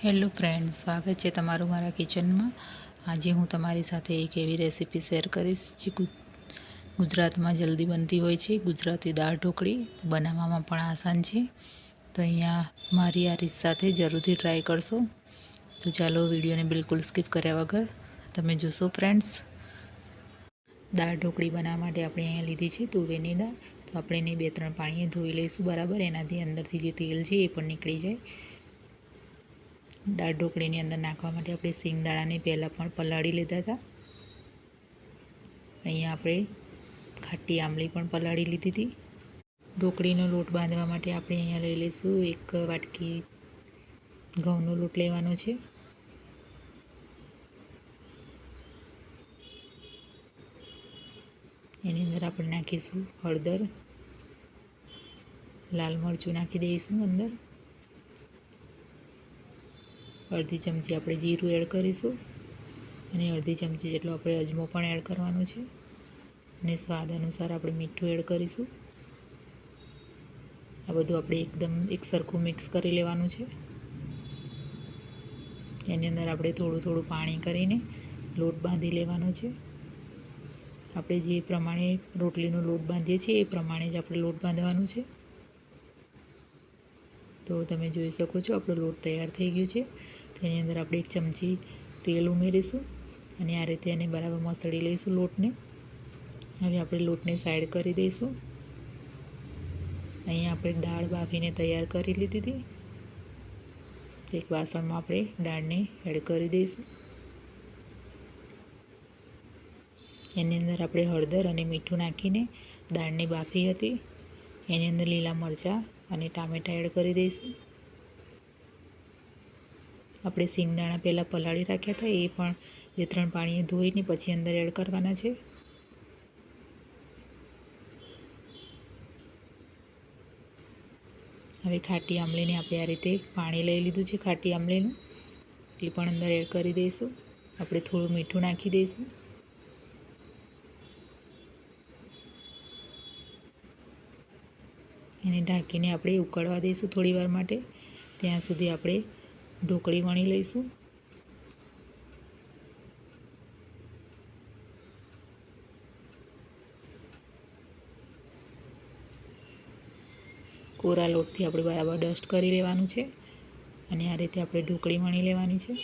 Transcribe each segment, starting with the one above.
Hello friend, સ્વાગત છે તમારું મારા કિચનમાં. આજે હું તમારી સાથે એક એવી રેસીપી શેર કરીશ, જે ગુજરાતમાં જલ્દી બનતી હોય છે. ગુજરાતી દાળ ઢોકળી બનાવવામાં પણ આસાન છે. તો અહીંયા મારી આ રીત સાથે જરૂરથી ટ્રાય કરશો. તો ચાલો વિડીયોને બિલકુલ સ્કીપ કર્યા વગર તમે જોશો ફ્રેન્ડ્સ. દાળ ઢોકળી બનાવવા માટે આપણે અહીંયા લીધી છે તુવેરની દાળ. તો આપણે એને બે ત્રણ પાણીએ ધોઈ લઈશું બરાબર. એનાથી અંદરથી જે તેલ છે એ પણ નીકળી જાય. દાળ ઢોકળીની અંદર નાખવા માટે આપણે સિંગદાણાને પહેલાં પણ પલાળી લીધા હતા. અહીંયા આપણે ખાટી આંબલી પણ પલાળી લીધી હતી. ઢોકળીનો લોટ બાંધવા માટે આપણે અહીંયા લઈ લઈશું એક વાટકી ઘઉંનો લોટ લેવાનો છે. એની અંદર આપણે નાખીશું હળદર, લાલ મરચું નાખી દઈશું અંદર. અડધી ચમચી આપણે જીરું એડ કરીશું અને અડધી ચમચી જેટલો આપણે અજમો પણ એડ કરવાનો છે અને સ્વાદ અનુસાર આપણે મીઠું એડ કરીશું. આ બધું આપણે એકદમ એક સરખું મિક્સ કરી લેવાનું છે. એની અંદર આપણે થોડું થોડું પાણી કરીને લોટ બાંધી લેવાનો છે. આપણે જે પ્રમાણે રોટલીનો લોટ બાંધીએ છીએ એ પ્રમાણે જ આપણે લોટ બાંધવાનો છે. તો તમે જોઈ શકો છો, આપણો લોટ તૈયાર થઈ ગયો છે. તો એની અંદર આપણે એક ચમચી તેલ ઉમેરીશું અને આ રીતે એને બરાબર મસળી લઈશું લોટને. હવે આપણે લોટને સાઈડ કરી દઈશું. અહીંયા આપણે દાળ બાફીને તૈયાર કરી લીધી હતી. એક વાસણમાં આપણે દાળને એડ કરી દઈશું. એની અંદર આપણે હળદર અને મીઠું નાખીને દાળને બાફી હતી. એની અંદર લીલા મરચાં અને ટામેટાં એડ કરી દઈશું. આપણે સિંગદાણા પહેલાં પલાળી રાખ્યા હતા, એ પણ બે ત્રણ પાણીએ ધોઈને પછી અંદર એડ કરવાના છે. હવે ખાટી આમલીને આપણે આ રીતે પાણી લઈ લીધું છે ખાટી આમલીનું. એ પણ અંદર એડ કરી દઈશું. આપણે થોડું મીઠું નાખી દઈશું. એને ઢાંકીને આપણે ઉકળવા દઈશું થોડી વાર માટે. ત્યાં સુધી આપણે ઢોકળી વણી લઈશું. કોરા લોટથી આપણે બરાબર ડસ્ટ કરી લેવાનું છે અને આ રીતે આપણે ઢોકળી વણી લેવાની છે.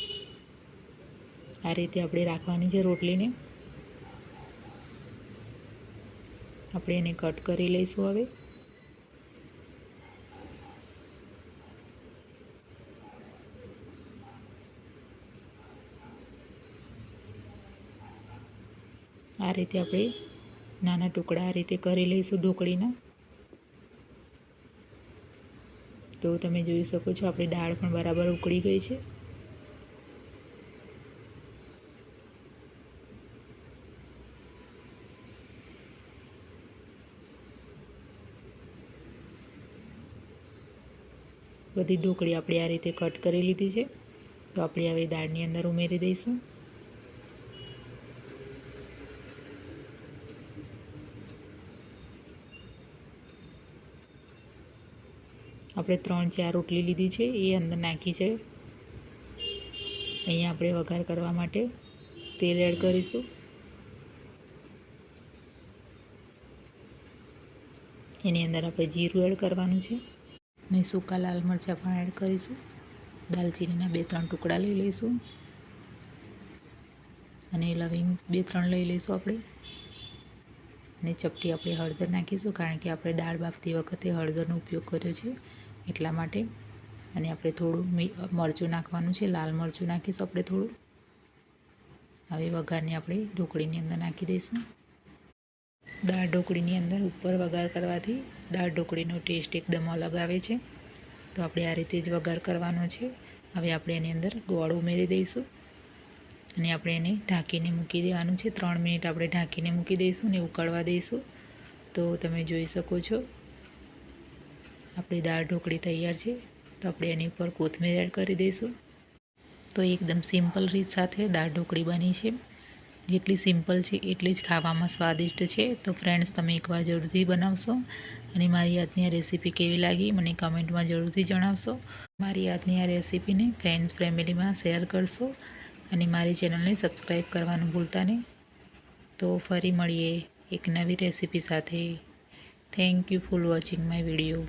આ રીતે આપણે રાખવાની છે રોટલીને. આપણે એને કટ કરી લઈશું હવે. આ રીતે આપણે નાના ટુકડા આ રીતે કરી લઈશું ઢોકળીના. તો તમે જોઈ શકો છો આપણી દાળ પણ બરાબર ઉકળી ગઈ છે. બધી ઢોકળી આપણે આ રીતે કટ કરી લીધી છે. તો આપણે હવે દાળની અંદર ઉમેરી દઈશું. આપણે ત્રણ ચાર રોટલી લીધી છે, એ અંદર નાખી છે. અહીંયા આપણે વઘાર કરવા માટે તેલ એડ કરીશું. એની અંદર આપણે જીરું એડ કરવાનું છે અને સૂકા લાલ મરચાં પણ એડ કરીશું. દાલચીનીના બે ત્રણ ટુકડા લઈ લઈશું. અને લવિંગ બે ત્રણ લઈ લઈશું આપણે. અને ચપટી આપણે હળદર નાખીશું કારણ કે આપણે દાળ બાફતી વખતે હળદરનો ઉપયોગ કર્યો છે એટલા માટે. અને આપણે થોડું મરચું નાખવાનું છે, લાલ મરચું નાખીશું આપણે થોડું. હવે વઘારને આપણે ઢોકળીની અંદર નાખી દઈશું. દાળ ઢોકળીની અંદર ઉપર વઘાર કરવાથી દાળ ઢોકળીનો ટેસ્ટ એકદમ અલગ આવે છે. તો આપણે આ રીતે જ વઘાર કરવાનો છે. હવે આપણે એની અંદર ગોળ ઉમેરી દઈશું. અને આપણે એને ઢાંકીને મૂકી દેવાનું છે. ત્રણ મિનિટ આપણે ઢાંકીને મૂકી દઈશું ને ઉકળવા દઈશું. તો તમે જોઈ શકો છો. આપણી દાળ ઢોકળી તૈયાર છે. તો આપણે એની ઉપર કોથમીર એડ કરી દઈશું. તો એકદમ સિમ્પલ રીત સાથે દાળ ઢોકળી બની છે. જેટલી સિમ્પલ છે એટલી જ ખાવામાં સ્વાદિષ્ટ છે. તો ફ્રેન્ડ્સ, તમે એકવાર જરૂરથી બનાવશો. અને મારી આજની આ રેસીપી કેવી લાગી મને કમેન્ટમાં જરૂરથી જણાવશો. મારી આજની આ રેસીપીને ફ્રેન્ડ્સ, ફેમિલીમાં શેર કરશો. અને મારી ચેનલને સબસ્ક્રાઈબ કરવાનું ભૂલતા નહીં. તો ફરી મળીએ એક નવી રેસીપી સાથે. Thank you for watching my video